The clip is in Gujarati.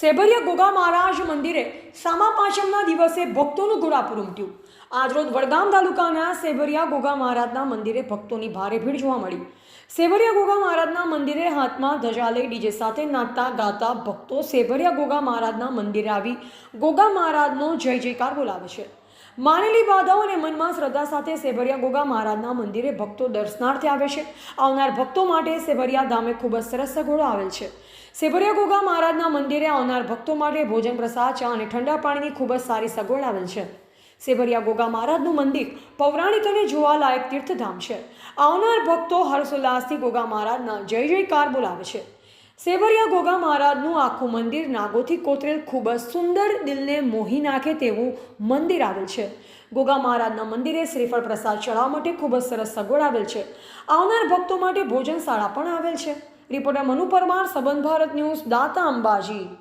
સેભરિયા ગોગા મહારાજ મંદિરે સામા પાંચમના દિવસે ભક્તોનું ઘોડાપુર ઉમટ્યું. આજરોજ વડગામ તાલુકાના સેભરિયા ગોગા મહારાજના મંદિરે ભક્તોની ભારે ભીડ જોવા મળી. સેવરિયા ગોગા મહારાજના મંદિરે હાથમાં ધજા લઈ ડીજે સાથે નાચતા, ગાતા ભક્તો સેભરિયા ગોગા મહારાજના મંદિરે આવી ગોગા મહારાજનો જય જયકાર બોલાવે છે. માનેલી બાધાઓ અને મનમાં શ્રદ્ધા સાથે સેભરિયા ગોગા મહારાજના મંદિરે ભક્તો દર્શનાર્થે આવે છે. આવનાર ભક્તો માટે સેભરિયા ધામે ખૂબ જ સરસ સગવડો આવેલ છે. સેભરિયા ગોગા મહારાજના મંદિરે આવનાર ભક્તો માટે ભોજન, પ્રસાદ, ચા અને ઠંડા પાણીની ખૂબ જ સારી સગવડ આવેલ છે. સેભરિયા ગોગા મહારાજનું મંદિર પૌરાણિક અને જોવાલાયક તીર્થધામ છે. આવનાર ભક્તો હર્ષોલ્લાસથી ગોગા મહારાજના જય જયકાર બોલાવે છે. સેવરિયા ગોગા મહારાજનું આખું મંદિર નાગોથી કોતરેલ ખૂબ જ સુંદર દિલને મોહી નાખે તેવું મંદિર આવેલ છે. ગોગા મહારાજના મંદિરે શ્રીફળ પ્રસાદ ચડાવવા માટે ખૂબ જ સરસ સગવડ આવેલ છે. આવનાર ભક્તો માટે ભોજનશાળા પણ આવેલ છે. રિપોર્ટર મનુ પરમાર, સંબંધ ભારત ન્યૂઝ, દાતા અંબાજી.